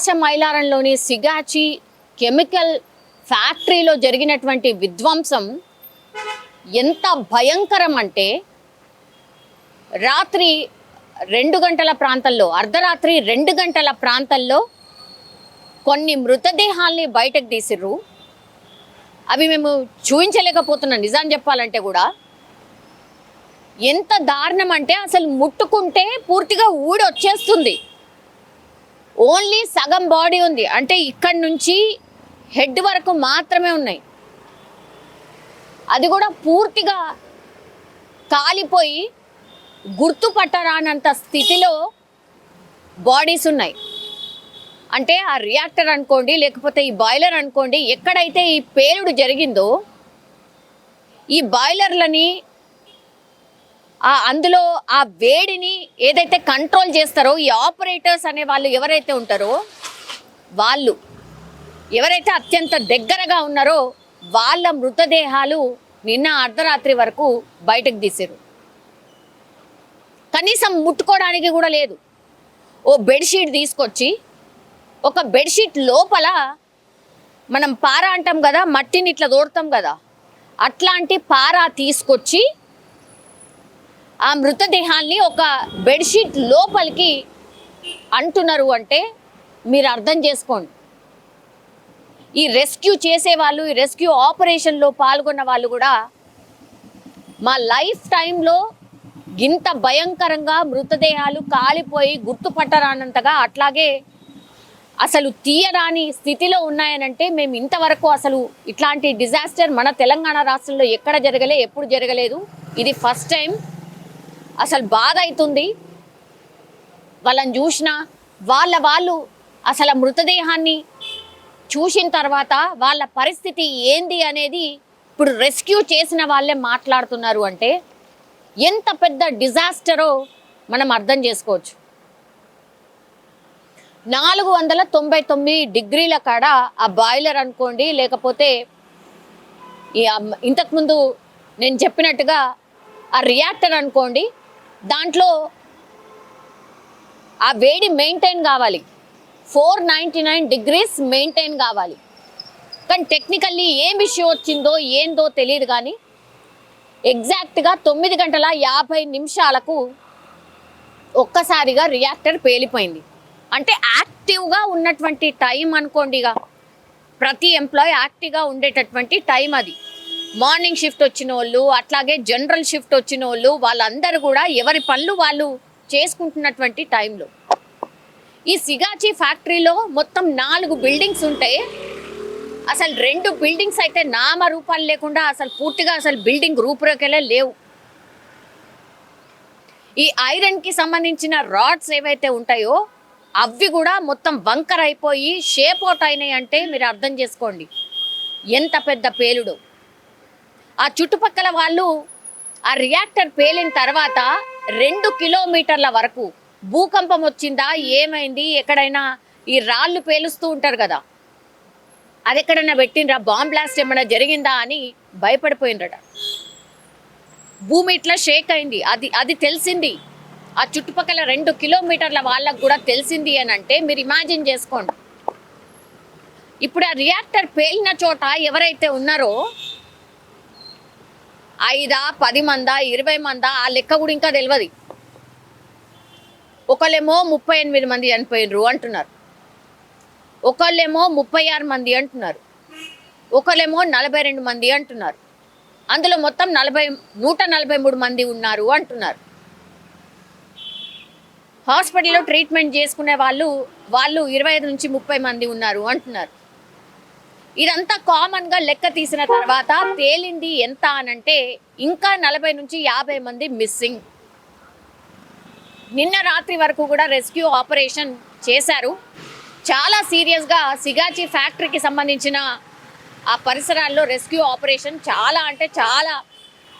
పాశ మైలారంలోని సిగాచి కెమికల్ ఫ్యాక్టరీలో జరిగినటువంటి విధ్వంసం ఎంత భయంకరం అంటే రాత్రి రెండు గంటల ప్రాంతంలో అర్ధరాత్రి రెండు గంటల ప్రాంతంలో కొన్ని మృతదేహాల్ని బయటకు తీసిర్రు. అవి మేము చూపించలేకపోతున్నాం నిజం చెప్పాలంటే కూడా ఎంత దారుణం అంటే అసలు ముట్టుకుంటే పూర్తిగా ఊడి వచ్చేస్తుంది ఓన్లీ సగం బాడీ ఉంది. అంటే ఇక్కడ నుంచి హెడ్ వరకు మాత్రమే ఉన్నాయి. అది కూడా పూర్తిగా కాలిపోయి గుర్తుపట్టరానంత స్థితిలో బాడీస్ ఉన్నాయి. అంటే ఆ రియాక్టర్ అనుకోండి లేకపోతే ఈ బాయిలర్ అనుకోండి ఎక్కడైతే ఈ పేలుడు జరిగిందో ఈ బాయిలర్లని అందులో ఆ వేడిని ఏదైతే కంట్రోల్ చేస్తారో ఈ ఆపరేటర్స్ అనే వాళ్ళు ఎవరైతే ఉంటారో వాళ్ళు ఎవరైతే అత్యంత దగ్గరగా ఉన్నారో వాళ్ళ మృతదేహాలు నిన్న అర్ధరాత్రి వరకు బయటకు తీసారు కనీసం ముట్టుకోవడానికి కూడా లేదు. ఓ బెడ్షీట్ తీసుకొచ్చి ఒక బెడ్షీట్ లోపల మనం పార అంటాం కదా మట్టిని ఇట్లా తోడతాం కదా అట్లాంటి పార తీసుకొచ్చి ఆ మృతదేహాన్ని ఒక బెడ్షీట్ లోపలికి అంటున్నారు అంటే మీరు అర్థం చేసుకోండి. ఈ రెస్క్యూ చేసేవాళ్ళు ఈ రెస్క్యూ ఆపరేషన్లో పాల్గొన్న వాళ్ళు కూడా మా లైఫ్ టైంలో ఇంత భయంకరంగా మృతదేహాలు కాలిపోయి గుర్తుపట్టరానంతగా అట్లాగే అసలు తీయరాని స్థితిలో ఉన్నాయనంటే మేము ఇంతవరకు అసలు ఇట్లాంటి డిజాస్టర్ మన తెలంగాణ రాష్ట్రంలో ఎక్కడ జరగలే ఎప్పుడు జరగలేదు. ఇది ఫస్ట్ టైం. అసలు బాధ అవుతుంది. వాళ్ళని చూసిన వాళ్ళ వాళ్ళు అసలు మృతదేహాన్ని చూసిన తర్వాత వాళ్ళ పరిస్థితి ఏంది అనేది ఇప్పుడు రెస్క్యూ చేసిన వాళ్ళే మాట్లాడుతున్నారు అంటే ఎంత పెద్ద డిజాస్టరో మనం అర్థం చేసుకోవచ్చు. నాలుగు వందల తొంభై తొమ్మిది డిగ్రీల కాడ ఆ బాయిలర్ అనుకోండి లేకపోతే ఇంతకుముందు నేను చెప్పినట్టుగా ఆ రియాక్టర్ అనుకోండి దాంట్లో ఆ వేడి మెయింటైన్ కావాలి. Four ninety nine degrees maintain కావాలి. కానీ టెక్నికల్లీ ఏం ఇష్యూ వచ్చిందో ఏందో తెలియదు కానీ ఎగ్జాక్ట్గా తొమ్మిది గంటల యాభై నిమిషాలకు ఒక్కసారిగా రియాక్టర్ పేలిపోయింది. అంటే యాక్టివ్గా ఉన్నటువంటి టైం అనుకోండి ఇక ప్రతి ఎంప్లాయీ యాక్టివ్గా ఉండేటటువంటి టైం అది. మార్నింగ్ షిఫ్ట్ వచ్చిన వాళ్ళు అట్లాగే జనరల్ షిఫ్ట్ వచ్చిన వాళ్ళు వాళ్ళందరూ కూడా ఎవరి పనులు వాళ్ళు చేసుకుంటున్నటువంటి టైంలో. ఈ సిగాచి ఫ్యాక్టరీలో మొత్తం నాలుగు బిల్డింగ్స్ ఉంటాయి అసలు రెండు బిల్డింగ్స్ అయితే నామ రూపాలు లేకుండా అసలు పూర్తిగా అసలు బిల్డింగ్ రూపురేఖలే లేవు. ఈ ఐరన్కి సంబంధించిన రాడ్స్ ఏవైతే ఉంటాయో అవి కూడా మొత్తం వంకర్ అయిపోయి షేప్ అవుట్ అయినాయి అంటే మీరు అర్థం చేసుకోండి. ఎంత పెద్ద పేలుడు. ఆ చుట్టుపక్కల వాళ్ళు ఆ రియాక్టర్ పేలిన తర్వాత రెండు కిలోమీటర్ల వరకు భూకంపం వచ్చిందా ఏమైంది ఎక్కడైనా ఈ రాళ్ళు పేలుస్తూ ఉంటారు కదా. అది ఎక్కడైనా పెట్టిండ్రా? బాంబ్ బ్లాస్ట్ ఏమైనా జరిగిందా అని భయపడిపోయినరట భూమి ఇట్లా షేక్ అయింది. అది అది తెలిసింది. ఆ చుట్టుపక్కల రెండు కిలోమీటర్ల వాళ్ళకు కూడా తెలిసింది అని అంటే మీరు ఇమాజిన్ చేసుకోండి. ఇప్పుడు ఆ రియాక్టర్ పేలిన చోట ఎవరైతే ఉన్నారో ఐదా పది మందా ఇరవై మందా ఆ లెక్క కూడా ఇంకా తెలియదు ఒకళ్ళేమో ముప్పై ఎనిమిది మంది చనిపోయినరు అంటున్నారు. ఒకళ్ళేమో ముప్పై ఆరు మంది అంటున్నారు. ఒకళ్ళేమో నలభై రెండు మంది అంటున్నారు. అందులో మొత్తం నలభై నూట నలభై మూడు మంది ఉన్నారు అంటున్నారు. హాస్పిటల్లో ట్రీట్మెంట్ చేసుకునే వాళ్ళు వాళ్ళు ఇరవై ఐదు నుంచి ముప్పై మంది ఉన్నారు అంటున్నారు. ఇదంతా కామన్గా లెక్క తీసిన తర్వాత తేలింది ఎంత అనంటే ఇంకా నలభై నుంచి యాభై మంది మిస్సింగ్ నిన్న రాత్రి వరకు కూడా రెస్క్యూ ఆపరేషన్ చేశారు. చాలా సీరియస్గా సిగాచి ఫ్యాక్టరీకి సంబంధించిన ఆ పరిసరాల్లో రెస్క్యూ ఆపరేషన్ చాలా అంటే చాలా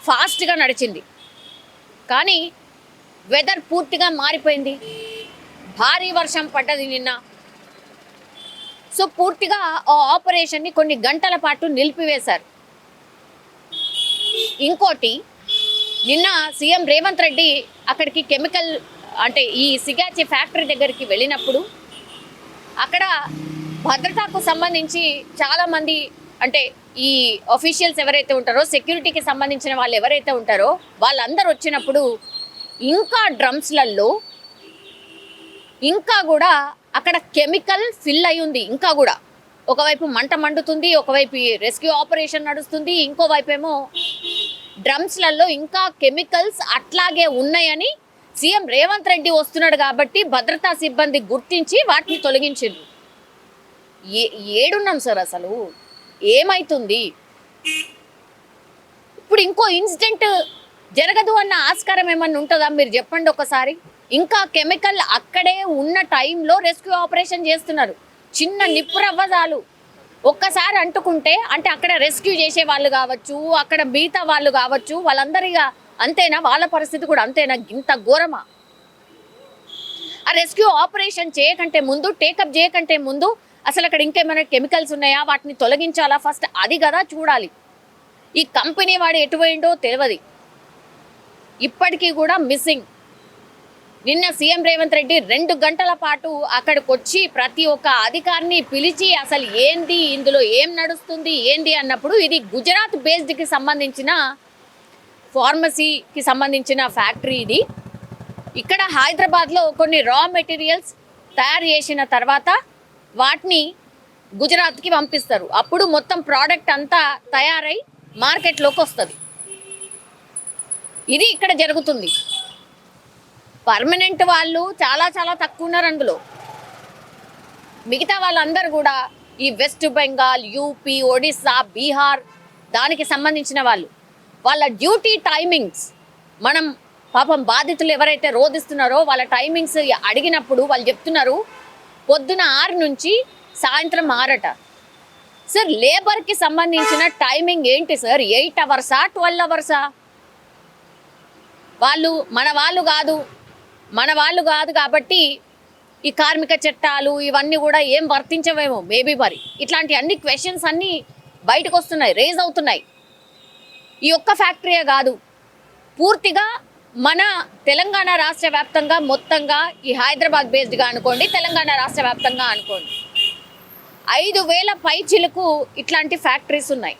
ఫాస్ట్గా నడిచింది. కానీ వెదర్ పూర్తిగా మారిపోయింది. భారీ వర్షం పడ్డది నిన్న. సో పూర్తిగా ఆ ఆపరేషన్ని కొన్ని గంటల పాటు నిలిపివేశారు. ఇంకోటి నిన్న సీఎం రేవంత్ రెడ్డి అక్కడికి కెమికల్ అంటే ఈ సిగాచి ఫ్యాక్టరీ దగ్గరికి వెళ్ళినప్పుడు అక్కడ భద్రతకు సంబంధించి చాలామంది అంటే ఈ అఫీషియల్స్ ఎవరైతే ఉంటారో సెక్యూరిటీకి సంబంధించిన వాళ్ళు ఎవరైతే ఉంటారో వాళ్ళందరూ వచ్చినప్పుడు ఇంకా డ్రమ్స్లలో ఇంకా కూడా అక్కడ కెమికల్ ఫిల్ అయి ఉంది ఇంకా కూడా. ఒకవైపు మంట మండుతుంది ఒకవైపు రెస్క్యూ ఆపరేషన్ నడుస్తుంది ఇంకోవైపు ఏమో డ్రమ్స్లలో ఇంకా కెమికల్స్ అట్లాగే ఉన్నాయని సీఎం రేవంత్ రెడ్డి వస్తున్నాడు కాబట్టి భద్రతా సిబ్బంది గుర్తించి వాటిని తొలగించిండ్రు. ఏ ఏడున్నాం సార్ అసలు? ఏమైతుంది? ఇప్పుడు ఇంకో ఇన్సిడెంట్ జరగదు అన్న ఆస్కారం ఏమన్నా ఉంటుందా? మీరు చెప్పండి ఒకసారి. ఇంకా కెమికల్ అక్కడే ఉన్న టైంలో రెస్క్యూ ఆపరేషన్ చేస్తున్నారు. చిన్న నిప్పురవ్వ చాలు ఒక్కసారి అంటుకుంటే అంటే అక్కడ రెస్క్యూ చేసే వాళ్ళు కావచ్చు అక్కడ మిగతా వాళ్ళు కావచ్చు వాళ్ళందరిగా అంతేనా? వాళ్ళ పరిస్థితి కూడా అంతేనా? ఇంత ఘోరమా? ఆ రెస్క్యూ ఆపరేషన్ చేయకంటే ముందు టేకప్ చేయకంటే ముందు అసలు అక్కడ ఇంకేమైనా కెమికల్స్ ఉన్నాయా? వాటిని తొలగించాలా? ఫస్ట్ అది కదా చూడాలి. ఈ కంపెనీ వాడు ఎటుపోయిండో తెలియదు ఇప్పటికీ కూడా మిస్సింగ్. నిన్న సీఎం రేవంత్ రెడ్డి రెండు గంటల పాటు అక్కడికి వచ్చి ప్రతి ఒక్క అధికారిని పిలిచి అసలు ఏంది ఇందులో ఏం నడుస్తుంది ఏంది అన్నప్పుడు ఇది గుజరాత్ బేస్డ్కి సంబంధించిన ఫార్మసీకి సంబంధించిన ఫ్యాక్టరీ ఇది. ఇక్కడ హైదరాబాద్లో కొన్ని రా మెటీరియల్స్ తయారు చేసిన తర్వాత వాటిని గుజరాత్కి పంపిస్తారు. అప్పుడు మొత్తం ప్రోడక్ట్ అంతా తయారై మార్కెట్లోకి వస్తుంది. ఇది ఇక్కడ జరుగుతుంది. పర్మనెంట్ వాళ్ళు చాలా చాలా తక్కువ ఉన్నారు అందులో. మిగతా వాళ్ళందరూ కూడా ఈ వెస్ట్ బెంగాల్ యూపీ ఒడిస్సా బీహార్ దానికి సంబంధించిన వాళ్ళు. వాళ్ళ డ్యూటీ టైమింగ్స్ మనం పాపం బాధితులు ఎవరైతే రోధిస్తున్నారో వాళ్ళ టైమింగ్స్ అడిగినప్పుడు వాళ్ళు చెప్తున్నారు పొద్దున ఆరు నుంచి సాయంత్రం ఆరట. సార్ లేబర్కి సంబంధించిన టైమింగ్ ఏంటి సార్? ఎయిట్ అవర్సా ట్వెల్వ్ అవర్సా? వాళ్ళు మన వాళ్ళు కాదు మన వాళ్ళు కాదు కాబట్టి ఈ కార్మిక చట్టాలు ఇవన్నీ కూడా ఏం వర్తించవేమో మేబీ మరి. ఇట్లాంటి అన్ని క్వశ్చన్స్ అన్నీ బయటకు వస్తున్నాయి రేజ్ అవుతున్నాయి. ఈ ఒక్క ఫ్యాక్టరీయే కాదు. పూర్తిగా మన తెలంగాణ రాష్ట్ర వ్యాప్తంగా మొత్తంగా ఈ హైదరాబాద్ బేస్డ్గా అనుకోండి తెలంగాణ రాష్ట్ర వ్యాప్తంగా అనుకోండి. ఐదు వేల పైచిలకు ఇట్లాంటి ఫ్యాక్టరీస్ ఉన్నాయి.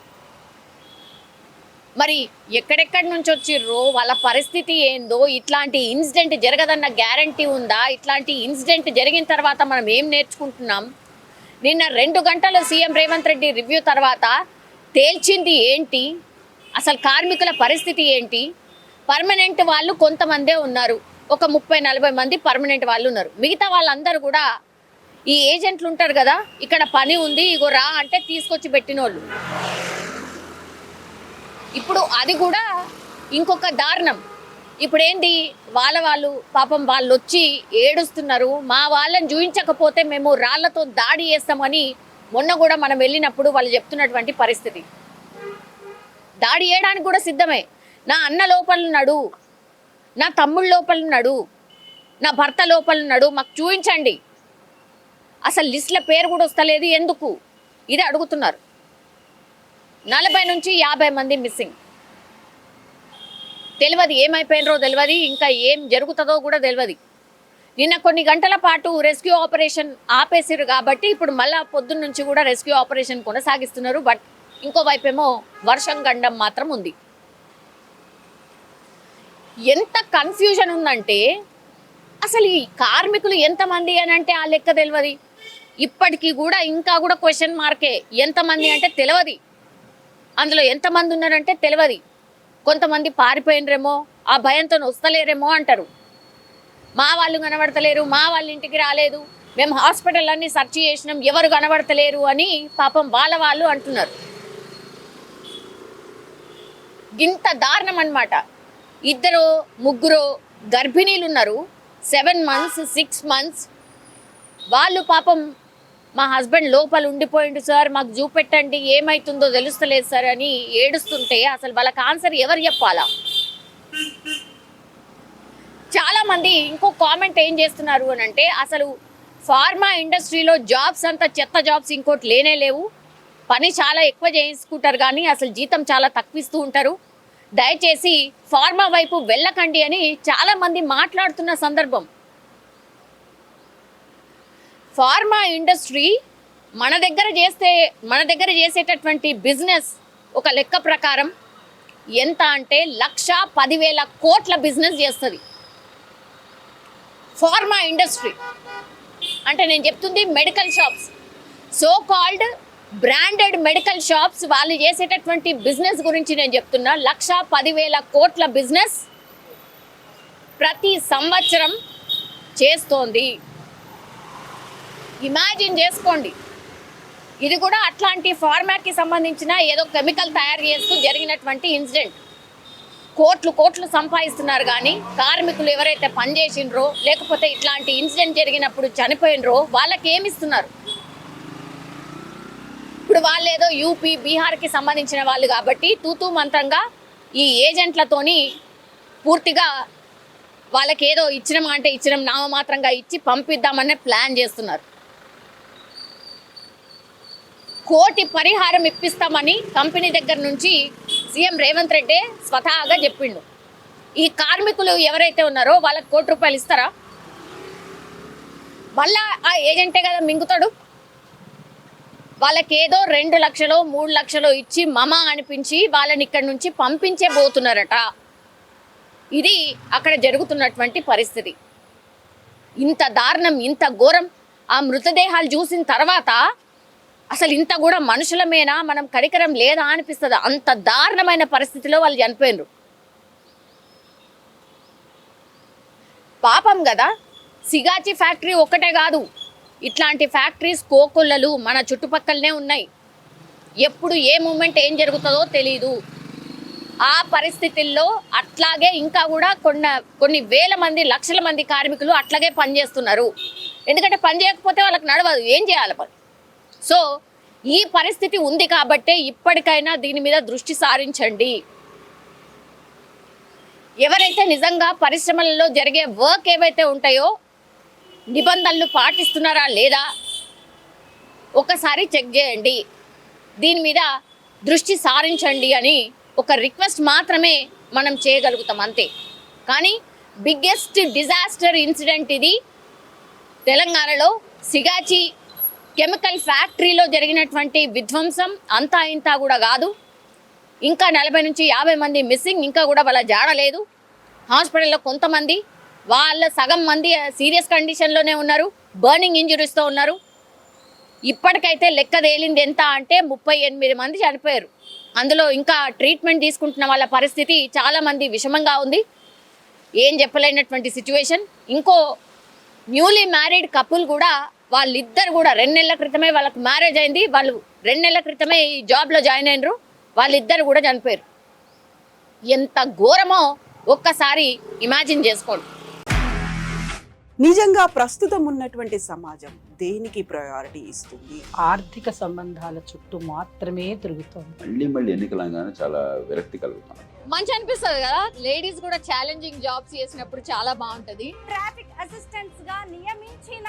మరి ఎక్కడెక్కడి నుంచి వచ్చిర్రో? వాళ్ళ పరిస్థితి ఏందో? ఇట్లాంటి ఇన్సిడెంట్ జరగదన్న గ్యారంటీ ఉందా? ఇట్లాంటి ఇన్సిడెంట్ జరిగిన తర్వాత మనం ఏం నేర్చుకుంటున్నాం? నిన్న రెండు గంటల సీఎం రేవంత్ రెడ్డి రివ్యూ తర్వాత తేల్చింది ఏంటి? అసలు కార్మికుల పరిస్థితి ఏంటి? పర్మనెంట్ వాళ్ళు కొంతమందే ఉన్నారు. ఒక ముప్పై నలభై మంది పర్మనెంట్ వాళ్ళు ఉన్నారు. మిగతా వాళ్ళందరూ కూడా ఈ ఏజెంట్లు ఉంటారు కదా ఇక్కడ పని ఉంది ఇగో రా అంటే తీసుకొచ్చి పెట్టిన వాళ్ళు ఇప్పుడు అది కూడా ఇంకొక దారుణం. ఇప్పుడు ఏంటి వాళ్ళ వాళ్ళు పాపం వాళ్ళు వచ్చి ఏడుస్తున్నారు. మా వాళ్ళని చూయించకపోతే మేము రాళ్ళతో దాడి చేస్తామని మొన్న కూడా మనం వెళ్ళినప్పుడు వాళ్ళు చెప్తున్నటువంటి పరిస్థితి. దాడి చేయడానికి కూడా సిద్ధమే. నా అన్న లోపలన్నాడు నా తమ్ముడు లోపలన్నాడు నా భర్త లోపలన్నాడు మాకు చూపించండి అసలు లిస్టుల పేరు కూడా వస్తలేదు. ఎందుకు? ఇది అడుగుతున్నారు. నలభై నుంచి యాభై మంది మిస్సింగ్. తెలియదు ఏమైపోయినరో తెలియదు ఇంకా ఏం జరుగుతుందో కూడా తెలియదు నిన్న కొన్ని గంటల పాటు రెస్క్యూ ఆపరేషన్ ఆపేసారు కాబట్టి ఇప్పుడు మళ్ళా పొద్దున్న నుంచి కూడా రెస్క్యూ ఆపరేషన్ కొనసాగిస్తున్నారు బట్ ఇంకోవైపేమో వర్షం గండం మాత్రం ఉంది. ఎంత కన్ఫ్యూజన్ ఉందంటే అసలు ఈ కార్మికులు ఎంతమంది అని అంటే ఆ లెక్క తెలియదు ఇప్పటికీ కూడా ఇంకా కూడా క్వశ్చన్ మార్కే ఎంతమంది అంటే తెలియదు అందులో ఎంతమంది ఉన్నారంటే తెలియదు కొంతమంది పారిపోయినరేమో ఆ భయంతో వస్తలేరేమో అంటారు. మా వాళ్ళు కనబడతలేరు మా వాళ్ళ ఇంటికి రాలేదు. మేము హాస్పిటల్ అన్ని సెర్చ్ చేసినాం ఎవరు కనబడతలేరు అని పాపం వాళ్ళ వాళ్ళు అంటున్నారు. ఇంత దారుణం అన్నమాట. ఇద్దరు ముగ్గురు గర్భిణీలు ఉన్నారు సెవెన్ మంత్స్ సిక్స్ మంత్స్. వాళ్ళు పాపం మా హస్బెండ్ లోపల ఉండిపోయిండు సార్ మాకు చూపెట్టండి ఏమైతుందో తెలుస్తలేదు సార్ అని ఏడుస్తుంటే అసలు వాళ్ళకి ఆన్సర్ ఎవరు చెప్పాలా? చాలా మంది ఇంకో కామెంట్ ఏం చేస్తున్నారు అని అంటే అసలు ఫార్మా ఇండస్ట్రీలో జాబ్స్ అంత చెత్త జాబ్స్ ఇంకోటి లేనే లేవు. పని చాలా ఎక్కువ చేసుకుంటారు కానీ అసలు జీతం చాలా తక్కువస్తూ ఉంటారు. దయచేసి ఫార్మా వైపు వెళ్ళకండి అని చాలా మంది మాట్లాడుతున్న సందర్భం. ఫార్మా ఇండస్ట్రీ మన దగ్గర చేస్తే మన దగ్గర చేసేటటువంటి బిజినెస్ ఒక లెక్క ప్రకారం ఎంత అంటే లక్ష పదివేల కోట్ల బిజినెస్ చేస్తుంది. Pharma industry. అంటే నేను చెప్తుంది medical shops. So called branded medical shops వాళ్ళు చేసేటటువంటి బిజినెస్ గురించి నేను చెప్తున్నా. లక్ష పదివేల కోట్ల బిజినెస్ ప్రతి సంవత్సరం చేస్తోంది. ఇమాజిన్ చేసుకోండి. ఇది కూడా అట్లాంటి ఫార్మాట్కి సంబంధించిన ఏదో కెమికల్ తయారు చేస్తూ జరిగినటువంటి ఇన్సిడెంట్ కోట్లు కోట్లు సంపాదిస్తున్నారు కానీ కార్మికులు ఎవరైతే పనిచేసిండ్రో లేకపోతే ఇట్లాంటి ఇన్సిడెంట్ జరిగినప్పుడు చనిపోయినరో వాళ్ళకి ఏమిస్తున్నారు? ఇప్పుడు వాళ్ళు ఏదో యూపీ బీహార్కి సంబంధించిన వాళ్ళు కాబట్టి తూతూ మంత్రంగా ఈ ఏజెంట్లతోని పూర్తిగా వాళ్ళకి ఏదో ఇచ్చినాం అంటే ఇచ్చినాం నామమాత్రంగా ఇచ్చి పంపిద్దామనే ప్లాన్ చేస్తున్నారు. కోటి పరిహారం ఇప్పిస్తామని కంపెనీ దగ్గర నుంచి సీఎం రేవంత్ రెడ్డి స్వతహాగా చెప్పిండు. ఈ కార్మికులు ఎవరైతే ఉన్నారో వాళ్ళకి కోటి రూపాయలు ఇస్తారా? మళ్ళా ఆ ఏజెంటే కదా మింగుతాడు. వాళ్ళకి ఏదో రెండు లక్షలు మూడు లక్షలు ఇచ్చి మమ అనిపించి వాళ్ళని ఇక్కడ నుంచి పంపించే పోతున్నారట ఇది అక్కడ జరుగుతున్నటువంటి పరిస్థితి. ఇంత దారుణం ఇంత ఘోరం. ఆ మృతదేహాలు చూసిన తర్వాత అసలు ఇంత కూడా మనుషులమేనా మనం కడికరం లేదా అనిపిస్తుంది? అంత దారుణమైన పరిస్థితిలో వాళ్ళు చనిపోయినరు. పాపం కదా? సిగాచి ఫ్యాక్టరీ ఒక్కటే కాదు. ఇట్లాంటి ఫ్యాక్టరీస్ కోకొల్లలు మన చుట్టుపక్కలనే ఉన్నాయి. ఎప్పుడు ఏ మూమెంట్ ఏం జరుగుతుందో తెలీదు. ఆ పరిస్థితుల్లో అట్లాగే ఇంకా కూడా కొన్ని కొన్ని వేల మంది లక్షల మంది కార్మికులు అట్లాగే పనిచేస్తున్నారు. ఎందుకంటే పని చేయకపోతే వాళ్ళకి నడవదు. ఏం చేయాలి పని సో ఈ పరిస్థితి ఉంది కాబట్టే ఇప్పటికైనా దీని మీద దృష్టి సారించండి. ఎవరైతే నిజంగా పరిశ్రమలలో జరిగే వర్క్ ఏవైతే ఉంటాయో నిబంధనలు పాటిస్తున్నారా లేదా ఒకసారి చెక్ చేయండి. దీని మీద దృష్టి సారించండి అని ఒక రిక్వెస్ట్ మాత్రమే మనం చేయగలుగుతాం అంతే. కానీ బిగ్గెస్ట్ డిజాస్టర్ ఇన్సిడెంట్ ఇది తెలంగాణలో సిగాచి కెమికల్ ఫ్యాక్టరీలో జరిగినటువంటి విధ్వంసం అంతా ఇంతా కూడా కాదు. ఇంకా నలభై నుంచి యాభై మంది మిస్సింగ్ ఇంకా కూడా వాళ్ళ జాడలేదు హాస్పిటల్లో కొంతమంది వాళ్ళ సగం మంది సీరియస్ కండిషన్లోనే ఉన్నారు బర్నింగ్ ఇంజురీస్తో ఉన్నారు. ఇప్పటికైతే లెక్క తేలింది ఎంత అంటే ముప్పై ఎనిమిది మంది చనిపోయారు. అందులో ఇంకా ట్రీట్మెంట్ తీసుకుంటున్న వాళ్ళ పరిస్థితి చాలామంది విషమంగా ఉంది. ఏం చెప్పలేనటువంటి సిచ్యువేషన్. ఇంకో న్యూలీ మ్యారీడ్ కపుల్ కూడా వాళ్ళిద్దరు కూడా రెండు నెలల క్రితమే వాళ్ళకి మ్యారేజ్ అయింది. వాళ్ళు రెండు నెలల క్రితమే ఈ జాబ్లో జాయిన్ అయినరు. వాళ్ళిద్దరు కూడా చనిపోయారు. ఎంత ఘోరమో ఒక్కసారి ఇమాజిన్ చేసుకోండి. నిజంగా ప్రస్తుతం ఉన్నటువంటి సమాజం దేనికి ప్రయారిటీ ఇస్తుంది? ఆర్థిక సంబంధాల చుట్టూ మాత్రమే తిరుగుతోంది. మళ్ళీ మళ్ళీ ఎన్నికలంగానే చాలా విరక్తి కలుగుతాను మంచి అనిపిస్తుంది కదా? లేడీస్ కూడా ఛాలెంజింగ్ జాబ్స్ చేసినప్పుడు చాలా బాగుంటది. ట్రాఫిక్ అసిస్టెంట్స్గా నియమించిన